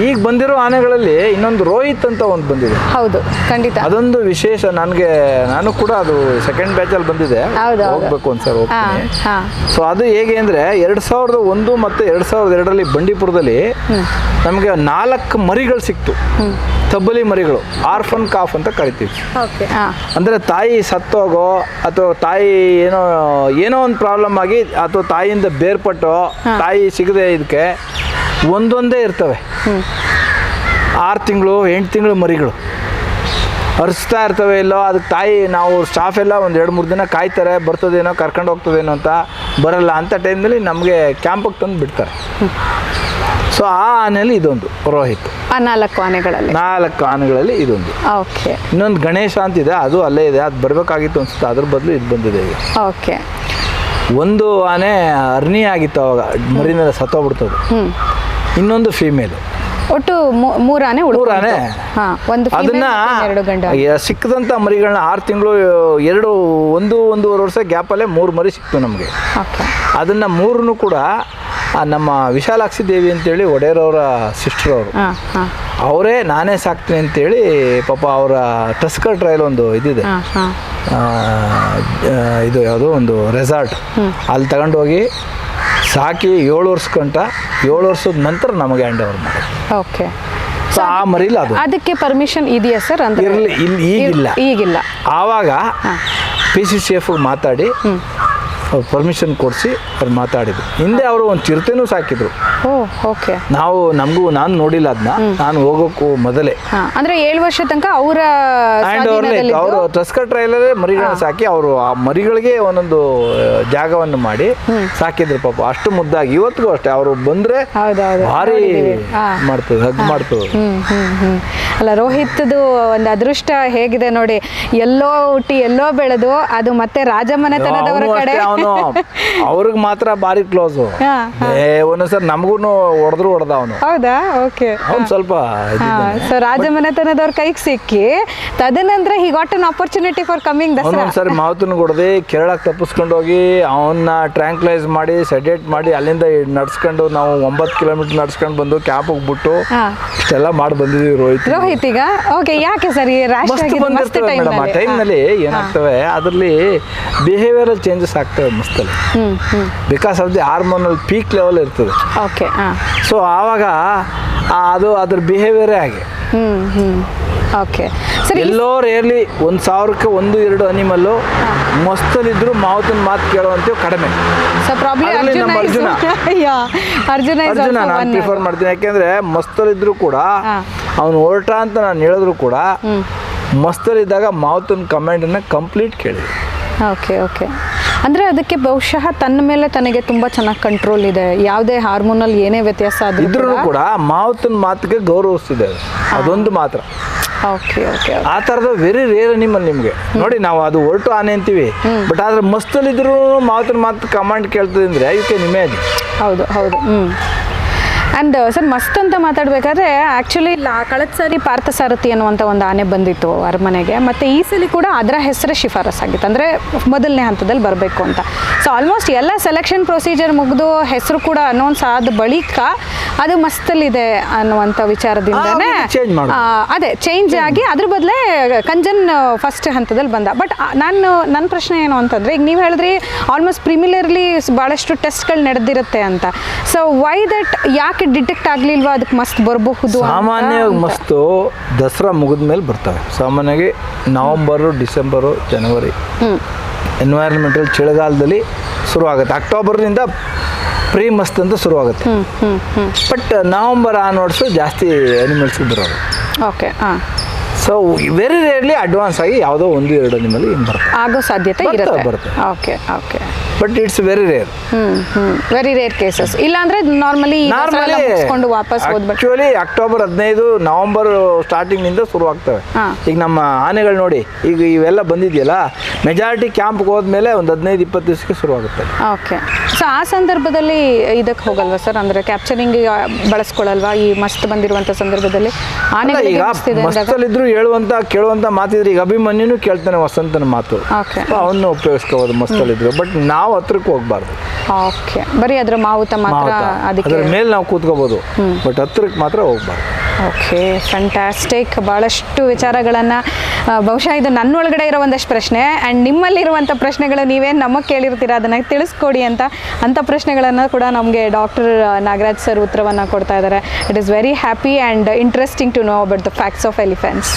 ಈಗ ಬಂದಿರೋ ಆನೆಗಳಲ್ಲಿ ಇನ್ನೊಂದು ರೋಹಿತ್ ಅಂತ ಒಂದು ಬಂದಿದೆ. ಹೌದು ಖಂಡಿತ. ಅದೊಂದು ವಿಶೇಷ ನನಗೆ ನಾನು ಕೂಡ ಅದು ಸೆಕೆಂಡ್ ಬ್ಯಾಚ್ ಅಲ್ಲಿ ಬಂದಿದೆ. ಹೌದು, ಹೌದು. ಹೋಗ್ಬೇಕು ಒಂದ್ಸಲ ಹಾ ಹೋಗ್ತೀನಿ. ಹಾ. ಸೊ ಅದು ಹೇಗೆ ಅಂದ್ರೆ ಎರಡ್ ಸಾವಿರದ ಒಂದು ಮತ್ತೆ ಎರಡ್ ಸಾವಿರದ ಎರಡರಲ್ಲಿ ಬಂಡೀಪುರದಲ್ಲಿ ನಮಗೆ ನಾಲ್ಕು ಮರಿಗಳು ಸಿಕ್ತು. ತಬ್ಬಲಿ ಮರಿಗಳು ಆರ್ಫನ್ ಕಾಫ್ ಅಂತ ಕರಿತೀವಿ. ಓಕೆ ಹಾ. ಅಂದರೆ ತಾಯಿ ಸತ್ತೋಗೋ ಅಥವಾ ತಾಯಿ ಏನೋ ಏನೋ ಒಂದು ಪ್ರಾಬ್ಲಮ್ ಆಗಿ ಅಥವಾ ತಾಯಿಯಿಂದ ಬೇರ್ಪಟ್ಟು ತಾಯಿ ಸಿಗದೆ ಇದಕ್ಕೆ ಒಂದೊಂದೇ ಇರ್ತವೆ. ಆರು ತಿಂಗಳು ಎಂಟು ತಿಂಗಳು ಮರಿಗಳು. ಹರಿಸ್ತಾ ಇರ್ತವೆ ಇಲ್ಲೋ ಅದಕ್ಕೆ ತಾಯಿ ನಾವು ಸ್ಟಾಫ್ ಎಲ್ಲ ಒಂದು ಎರಡು ಮೂರು ದಿನ ಕಾಯ್ತಾರೆ ಬರ್ತದೇನೋ ಕರ್ಕೊಂಡು ಹೋಗ್ತದೇನೋ ಅಂತ ಬರಲ್ಲ ಅಂಥ ಟೈಮ್ನಲ್ಲಿ ನಮಗೆ ಕ್ಯಾಂಪಿಗೆ ತಂದು ಬಿಡ್ತಾರೆ. ಸೊ ಆ ಆನೆಯಲ್ಲಿ ಇದೊಂದು ರೋಹಿತ್. ಆ ನಾಲ್ಕು ಆನೆಗಳಲ್ಲಿ. ನಾಲ್ಕು ಆನೆಗಳಲ್ಲಿ ಇದೊಂದು. ಓಕೆ. ಇನ್ನೊಂದು ಗಣೇಶ ಅಂತಿದೆ ಅದು ಅಲ್ಲೇ ಇದೆ ಅದು ಬರಬೇಕಾಗಿತ್ತು ಅನಿಸುತ್ತೆ ಅದ್ರ ಬದಲು ಇದು ಬಂದಿದೆ ಈಗ. ಓಕೆ. ಒಂದು ಆನೆ ಅರ್ನಿ ಆಗಿತ್ತು ಅವಾಗ ಮರಿನೆಲ್ಲ ಸತ್ತೋಗ್ಬಿಡ್ತದೆ. ಇನ್ನೊಂದು ಫೀಮೇಲ್ ಒಟ್ಟು ಮೂರಾನೇ ಮೂರಾನೇ? ಒಂದು ಅದನ್ನ ಎರಡು ಗಂಟೆ. ಯ- ಮರಿಗಳನ್ನ ಆರು ತಿಂಗಳು ಎರಡು ಒಂದು ಒಂದೂವರೆ ವರ್ಷ ಗ್ಯಾಪಲ್ಲೇ ಮೂರು ಮರಿ ಸಿಕ್ತು ನಮಗೆ. ಅದನ್ನ ಮೂರನ್ನು ಕೂಡ ನಮ್ಮ ವಿಶಾಲಾಕ್ಷಿ ದೇವಿ ಅಂತೇಳಿ ಒಡೆಯರವರ ಸಿಸ್ಟರ್ ಅವರು ಅವರೇ ನಾನೇ ಸಾಕ್ತೀನಿ ಅಂತೇಳಿ ಪಾಪ ಅವರ ಟಸ್ಕರ್ ಟ್ರಯಲ್ ಒಂದು ಇದಿದೆ. ಇದು ಯಾವುದು ಒಂದು ರೆಸಾರ್ಟ್ ಅಲ್ಲಿ ತಗೊಂಡೋಗಿ ಸಾಕಿ ಏಳು ವರ್ಷ ಗಂಟ ಏಳು ವರ್ಷದ ನಂತರ ನಮಗೆ ಹ್ಯಾಂಡ್ ಓವರ್ ಮಾಡಿ ಓಕೆ ಸೊ ಆ ಮರಿಲ್ಲ ಅದು. ಅದಕ್ಕೆ ಪರ್ಮಿಷನ್ ಇದೆಯಾ ಸರ್ ಅಂತ ಇರಲಿ ಇಲ್ಲಿ ಈಗಿಲ್ಲ. ಈಗಿಲ್ಲ. ಆವಾಗ ಪಿ ಸಿ ಸಿ ಎಫ್ ಮಾತಾಡಿ ಪರ್ಮಿಷನ್ ಕೊಡಿಸಿ ಅವ್ರು ಮಾತಾಡಿದ್ರು. ಹಿಂದೆ ಅವರು ಒಂದು ಚಿರತೆನೂ ಸಾಕಿದ್ರು. ಓಕೆ. ನಾವು ನಮಗೂ ನಾನು ನೋಡಿಲ್ಲ ಅದನ್ನ ನಾನು ಹೋಗೋಕ್ಕೂ ಮೊದಲೇ. ಅಂದ್ರೆ ಏಳು ವರ್ಷ ತನಕ ಅವರ ಅವರು ತಸ್ಕರ್ ಟ್ರೈಲಲ್ಲೇ ಮರಿಗಳನ್ನ ಸಾಕಿ ಅವರು ಆ ಮರಿಗಳಿಗೆ ಒಂದೊಂದು ಜಾಗವನ್ನು ಮಾಡಿ ಸಾಕಿದ್ರು ಪಾಪ. ಅಷ್ಟು ಮುದ್ದಾಗಿ. ಇವತ್ತಿಗೂ ಅಷ್ಟೇ. ಅವರು ಬಂದ್ರೆ ಭಾರಿ. ಮಾಡ್ತದೆ ಹಗ್ ಮಾಡ್ತದೆ. ಅಲ್ಲ ರೋಹಿತ್ದು ಒಂದು ಅದೃಷ್ಟ ಹೇಗಿದೆ ನೋಡಿ. ಎಲ್ಲೋ ಹುಟ್ಟಿ ಎಲ್ಲೋ ಬೆಳೆದು ಅದು ಮತ್ತೆ ರಾಜಮನೆತನದವರ ಕಡೆ. ಅವನು ಅವ್ರಿಗೆ ಮಾತ್ರ ಭಾರಿ ಕ್ಲೋಸು ಏ ಒಂದೊಂದ್ಸರಿ ನಮಗೂ ಹೊಡೆದ್ರು ಹೊಡೆದ ಅವನು. ಹೌದಾ? ಓಕೆ. ಅವ್ನು ಸ್ವಲ್ಪ ಸರ್ ಸೊ ರಾಜಮನೆತನದವ್ರ ಕೈಗೆ ಸಿಕ್ಕಿ ತದನಂತರ he got an opportunity for coming Dasara. ಒಂದೊಂದ್ಸರಿ ಮಾವತನ ಕೊಡದೆ ಕೇರಳಕ್ಕೆ ತಪ್ಪಿಸ್ಕೊಂಡು ಹೋಗಿ ಅವನ್ನ ಟ್ರ್ಯಾಂಕ್ಲೈಸ್ ಮಾಡಿ ಸೆಡೇಟ್ ಮಾಡಿ ಅಲ್ಲಿಂದ ನಡ್ಸ್ಕೊಂಡು ನಾವು ಒಂಬತ್ತು ಕಿಲೋಮೀಟರ್ ನಡ್ಸ್ಕೊಂಡು ಬಂದು ಕ್ಯಾಪ್ ಹೋಗ್ಬಿಟ್ಟು ಇಷ್ಟೆಲ್ಲ ಮಾಡಿ ಬಂದಿದ್ವಿ ರೋಹಿತ್. ರೋಹಿತ್ ಈಗ? ಓಕೆ ಯಾಕೆ ಸರ್ ಈ ರ್ಯಾಶ್ ಟೈಮ್ನಲ್ಲಿ ಏನಾಗ್ತವೆ? ಅದರಲ್ಲಿ ಬಿಹೇವಿಯರಲ್ ಚೇಂಜಸ್ ಆಗ್ತವೆ. ಹ್ಮ್ because of the hormonal peak level ಇರ್ತದೆ. ಓಕೆ ಸೊ ಆವಾಗ ಅದು ಅದ್ರ ಬಿಹೇವಿಯರೇ ಹಾಗೆ. ಓಕೆ ಎಲ್ಲೋ ರೇರ್ಲಿ ಒಂದು ಸಾವಿರಕ್ಕೆ ಒಂದು ಎರಡು ಅನಿಮಲ್ಲು ಮಸ್ತಲ್ಲಿದ್ರು ಮಾವತನ ಮಾತು ಕೇಳುವಂತೆ ಕಡಿಮೆ. ನಮ್ಮ ಅರ್ಜುನ. ಅರ್ಜುನ ನಾನು ಪ್ರಿಫರ್ ಮಾಡ್ತೀನಿ. ಯಾಕೆಂದ್ರೆ ಮಸ್ತಲ್ಲಿದ್ರು ಕೂಡ. ಅವನು ಹೊರಟ ಅಂತ ನಾನು ಹೇಳಿದ್ರು ಕೂಡ ಮಸ್ತಲ್ಲಿದ್ದಾಗ ಮಾವತನ ಕಮೆಂಟನ್ನು ಕಂಪ್ಲೀಟ್ ಕೇಳಿದೆ ಓಕೆ ಓಕೆ ಅಂದರೆ ಅದಕ್ಕೆ ಬಹುಶಃ ತನ್ನ ಮೇಲೆ ತನಗೆ ತುಂಬ ಚೆನ್ನಾಗಿ ಕಂಟ್ರೋಲ್ ಇದೆ. ಯಾವುದೇ ಹಾರ್ಮೋನಲ್ಲಿ ಏನೇ ವ್ಯತ್ಯಾಸ ಆದ್ರೂ ಇದ್ರೂ ಕೂಡ ಮಾವತನ ಮಾತಿಗೆ ಗೌರವಿಸ್ತಿದೆ. ಅದು. ಅದೊಂದು ಮಾತ್ರ. ಓಕೆ ಓಕೆ ಆ ಥರದ ವೆರಿ ರೇರ್ ಅನಿಮಲ್ ನಿಮಗೆ. ನೋಡಿ ನಾವು ಅದು ಹೊರಟು ಆನೆ ಅಂತೀವಿ. ಬಟ್ ಆದ್ರೆ ಮಸ್ತಲ್ಲಿದ್ರು ಮಾವತನ ಮಾತು ಕಮಾಂಡ್ ಕೇಳ್ತದೆ ಅಂದರೆ ಯು ಕ್ಯಾನ್ ಇಮ್ಯಾಜಿನ್ ಹೌದು ಹೌದು. ಹ್ಞೂ ಆ್ಯಂಡ್ ಸರ್ ಮಸ್ತ್ ಅಂತ ಮಾತಾಡಬೇಕಾದ್ರೆ ಆ್ಯಕ್ಚುಲಿ ಕಳೆದ ಸಾರಿ ಪಾರ್ಥ ಸಾರಥಿ ಅನ್ನುವಂಥ ಒಂದು ಆನೆ ಬಂದಿತ್ತು ಅರಮನೆಗೆ. ಮತ್ತು ಈ ಸಲ ಕೂಡ ಅದರ ಹೆಸರೇ ಶಿಫಾರಸ್ಸಾಗಿತ್ತು ಅಂದರೆ ಮೊದಲನೇ ಹಂತದಲ್ಲಿ ಬರಬೇಕು ಅಂತ. ಸೊ ಆಲ್ಮೋಸ್ಟ್ ಎಲ್ಲ ಸೆಲೆಕ್ಷನ್ ಪ್ರೊಸೀಜರ್ ಮುಗಿದು ಹೆಸರು ಕೂಡ ಅನೌನ್ಸ್ ಆದ ಬಳಿಕ ಅದು ಮಸ್ತಲ್ಲಿದೆ ಅನ್ನುವಂಥ ವಿಚಾರದಿಂದನೇ ಅದೇ ಚೇಂಜ್ ಆಗಿ ಅದ್ರ ಬದಲೇ ಕಂಜನ್ ಫಸ್ಟ್ ಹಂತದಲ್ಲಿ ಬಂದ. ಬಟ್ ನಾನು ನನ್ನ ಪ್ರಶ್ನೆ ಏನು ಅಂತಂದರೆ ಈಗ ನೀವು ಹೇಳಿದ್ರಿ ಆಲ್ಮೋಸ್ಟ್ ಪ್ರಿಮಿಲರ್ಲಿ ಭಾಳಷ್ಟು ಟೆಸ್ಟ್ಗಳು ನಡೆದಿರುತ್ತೆ ಅಂತ. ಸೊ ವೈ ದಟ್ ಯಾಕೆ ಡಿಟೆಕ್ಟ್ ಆಗ್ಲಿಲ್ವಾ? ಅದಕ್ಕೆ ಮಸ್ತ್ ಬರಬಹುದು ಸಾಮಾನ್ಯವಾಗಿ ಮಸ್ತು ದಸರಾ ಮುಗಿದ ಮೇಲೆ ಬರ್ತವೆ. ಸಾಮಾನ್ಯವಾಗಿ ನವಂಬರು ಡಿಸೆಂಬರು ಜನವರಿ. ಎನ್ವೈರನ್ಮೆಂಟಲ್ ಚಳಿಗಾಲದಲ್ಲಿ ಶುರುವಾಗುತ್ತೆ. ಅಕ್ಟೋಬರ್ನಿಂದ ಪ್ರೀ ಮಸ್ತ್ ಅಂತ ಶುರುವಾಗುತ್ತೆ. ಬಟ್ ನವಂಬರ್ ಆನ್ವರ್ಡ್ಸು ಜಾಸ್ತಿ ಅನಿಮಲ್ಸ್ ಬರೋದು ಓಕೆ ಹಾಂ. ಸೊ ವೆರಿ ರೇರ್ಲಿ ಅಡ್ವಾನ್ಸ್ ಆಗಿ ಯಾವುದೋ ಒಂದು ಎರಡು ಅನಿಮಲ್ ಬರುತ್ತೆ ಆಗೋ ಸಾಧ್ಯತೆ ಬರುತ್ತೆ. Okay okay but it's very rare very rare cases ಇಲ್ಲಾಂದ್ರೆ ನಾರ್ಮಲಿ ನಾರ್ಮಲಿ ಮುಗಿಸ್ಕೊಂಡು ವಾಪಸ್ ಆಕ್ಚುಲಿ ಅಕ್ಟೋಬರ್ ಹದಿನೈದು ನವೆಂಬರ್ ಸ್ಟಾರ್ಟಿಂಗ್ನಿಂದ ಶುರು ಆಗ್ತವೆ. ಈಗ ನಮ್ಮ ಆನೆಗಳು ನೋಡಿ ಈಗ ಇವೆಲ್ಲ ಬಂದಿದೆಯಲ್ಲ ಮೆಜಾರಿಟಿ ಕ್ಯಾಂಪ್ಗೆ ಹೋದ್ಮೇಲೆ ಒಂದು ಹದಿನೈದು ಇಪ್ಪತ್ತು ದಿವಸಕ್ಕೆ ಶುರುವಾಗುತ್ತೆ ಓಕೆ ಸೊ ಆ ಸಂದರ್ಭದಲ್ಲಿ ಇದಕ್ಕೆ ಹೋಗಲ್ವಾ ಸರ್ ಅಂದ್ರೆ ಕ್ಯಾಪ್ಚರಿಂಗ್ ಬಳಸ್ಕೊಳ್ಳಲ್ವಾ ಈ ಮಸ್ತ್ ಬಂದಿರುವಂತ ಸಂದರ್ಭದಲ್ಲಿ ಆನೆಗಳು ಆನೆಗಳಿಗೆ ಈಗ ಮಸ್ತಲ್ಲಿದ್ರು ಹೇಳುವಂತ ಕೇಳುವಂತ ಮಾತಿದ್ರೆ ಈಗ ಅಭಿಮನ್ಯುನು ಕೇಳ್ತಾನೆ ವಸಂತನ ಮಾತು. ಓಕೆ ಅವನ್ನ ಉಪಯೋಗಿಸ್ಕೋಬೋದು ಮಸ್ತಲ್ಲಿದ್ರು. ಬಟ್ ನಾವು ನಾವು ಹತ್ರಕ್ಕೆ ಹೋಗ್ಬಾರ್ದು. ಓಕೆ. ಬರೀ ಅದ್ರ ಮಾವುತ ಮಾತ್ರ ಅದಕ್ಕೆ ಅದ್ರ ಮೇಲೆ ನಾವು ಕೂತ್ಕೋಬೋದು. ಬಟ್ ಹತ್ರಕ್ಕೆ ಮಾತ್ರ ಹೋಗ್ಬಾರ್ದು. ಓಕೆ ಫ್ಯಾಂಟಾಸ್ಟಿಕ್ ಭಾಳಷ್ಟು ವಿಚಾರಗಳನ್ನು ಬಹುಶಃ ಇದು ನನ್ನೊಳಗಡೆ ಇರೋ ಒಂದಷ್ಟು ಪ್ರಶ್ನೆ. ಆ್ಯಂಡ್ ನಿಮ್ಮಲ್ಲಿರುವಂಥ ಪ್ರಶ್ನೆಗಳು ನೀವೇನು ನಮಗೆ ಕೇಳಿರ್ತೀರ. ಅದನ್ನು ತಿಳಿಸ್ಕೊಡಿ ಅಂತ ಅಂಥ ಪ್ರಶ್ನೆಗಳನ್ನು ಕೂಡ ನಮಗೆ ಡಾಕ್ಟರ್ ನಾಗರಾಜ್ ಸರ್ ಉತ್ತರವನ್ನು ಕೊಡ್ತಾ ಇದ್ದಾರೆ it is very happy and interesting to know about the facts of elephants